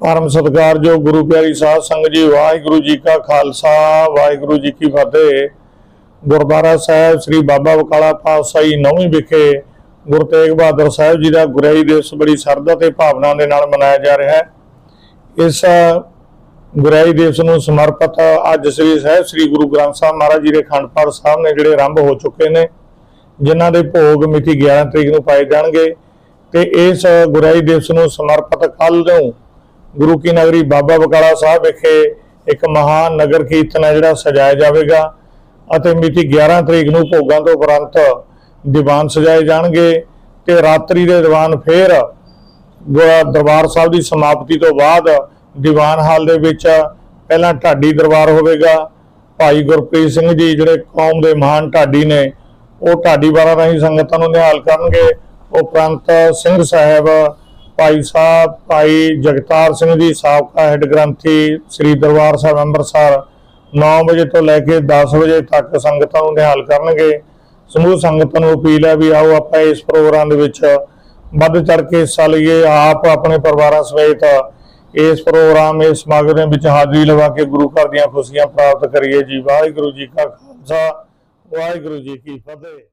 ਪਰਮ ਸਤਿਕਾਰ ਜੋ ਗੁਰੂ ਪਿਆਰੀ ਸਾਧ ਸੰਗਤ ਜੀ, ਵਾਹਿਗੁਰੂ ਜੀ ਕਾ ਖਾਲਸਾ, ਵਾਹਿਗੁਰੂ ਜੀ ਕੀ ਫਤਿਹ। ਗੁਰਦੁਆਰਾ ਸਾਹਿਬ ਸ੍ਰੀ ਬਾਬਾ ਬਕਾਲਾ ਪਾਤਸ਼ਾਹੀ ਨੌਵੀਂ ਵਿਖੇ ਗੁਰੂ ਤੇਗ ਬਹਾਦਰ ਸਾਹਿਬ ਜੀ ਦਾ ਗੁਰਈ ਦਿਵਸ ਬੜੀ ਸਰਦਾ ਤੇ ਭਾਵਨਾ ਦੇ ਨਾਲ ਮਨਾਇਆ ਜਾ ਰਿਹਾ ਹੈ। ਇਸ ਗੁਰਈ ਦਿਵਸ ਨੂੰ ਸਮਰਪਿਤ ਅੱਜ ਸ੍ਰੀ ਸਾਹਿਬ ਸ੍ਰੀ ਗੁਰੂ ਗ੍ਰੰਥ ਸਾਹਿਬ ਮਹਾਰਾਜ ਜੀ ਦੇ ਅਖੰਡ ਪਾਠ ਸਾਹਿਬ ਨੇ ਜਿਹੜੇ ਆਰੰਭ ਹੋ ਚੁੱਕੇ ਨੇ, ਜਿਨ੍ਹਾਂ ਦੇ ਭੋਗ ਮਿਤੀ 11 ਤਰੀਕ ਨੂੰ ਪਾਏ ਜਾਣਗੇ ਤੇ ਇਸ ਗੁਰਈ ਦਿਵਸ ਨੂੰ ਸਮਰਪਿਤ ਕੱਲ ਨੂੰ ਗੁਰੂ ਕੀ ਨਗਰੀ ਬਾਬਾ ਬਕਾਲਾ ਸਾਹਿਬ ਵਿਖੇ ਇੱਕ ਮਹਾਨ ਨਗਰ ਕੀਰਤਨ ਹੈ ਜਿਹੜਾ ਸਜਾਇਆ ਜਾਵੇਗਾ ਅਤੇ ਮਿਤੀ 11 ਤਰੀਕ ਨੂੰ ਭੋਗਾਂ ਤੋਂ ਉਪਰੰਤ ਦੀਵਾਨ ਸਜਾਏ ਜਾਣਗੇ ਤੇ ਰਾਤਰੀ ਦੇ ਦੀਵਾਨ ਫੇਰ ਦਰਬਾਰ ਸਾਹਿਬ ਦੀ ਸਮਾਪਤੀ ਤੋਂ ਬਾਅਦ ਦੀਵਾਨ ਹਾਲ ਦੇ ਵਿੱਚ ਪਹਿਲਾਂ ਢਾਡੀ ਦਰਬਾਰ ਹੋਵੇਗਾ। ਭਾਈ ਗੁਰਪ੍ਰੀਤ ਸਿੰਘ ਜੀ ਜਿਹੜੇ ਕੌਮ ਦੇ ਮਹਾਨ ਢਾਡੀ ਨੇ, ਉਹ ਢਾਡੀ ਬਾਰਾਂ ਰਾਹੀਂ ਸੰਗਤਾਂ ਨੂੰ ਨਿਹਾਲ ਕਰਨਗੇ। ਉਪਰੰਤ ਸਿੰਘ ਸਾਹਿਬ ਭਾਈ ਸਾਹਿਬ, ਭਾਈ ਜਗਤਾਰ ਸਿੰਘ ਜੀ, ਸਾਬਕਾ ਹੈੱਡ ਗ੍ਰੰਥੀ ਸ੍ਰੀ ਦਰਬਾਰ ਸਾਹਿਬ ਅੰਮ੍ਰਿਤਸਰ 9 ਵਜੇ ਤੋਂ ਲੈ ਕੇ 10 ਵਜੇ ਤੱਕ ਸੰਗਤਾਂ ਨੂੰ ਨਿਹਾਲ ਕਰਨਗੇ। ਸਮੂਹ ਸੰਗਤਾਂ ਨੂੰ ਅਪੀਲ ਹੈ ਵੀ ਆਓ ਆਪਾਂ ਇਸ ਪ੍ਰੋਗਰਾਮ ਦੇ ਵਿੱਚ ਵੱਧ ਚੜ ਕੇ ਹਿੱਸਾ ਲਈਏ। ਆਪ ਆਪਣੇ ਪਰਿਵਾਰਾਂ ਸਮੇਤ ਇਸ ਪ੍ਰੋਗਰਾਮ, ਇਸ ਸਮਾਗਮ ਦੇ ਵਿੱਚ ਹਾਜ਼ਰੀ ਲਵਾ ਕੇ ਗੁਰੂ ਘਰ ਦੀਆਂ ਖੁਸ਼ੀਆਂ ਪ੍ਰਾਪਤ ਕਰੀਏ। ਜੀ ਵਾਹਿਗੁਰੂ ਜੀ ਕਾ ਖਾਲਸਾ, ਵਾਹਿਗੁਰੂ ਜੀ ਕੀ ਫਤਿਹ।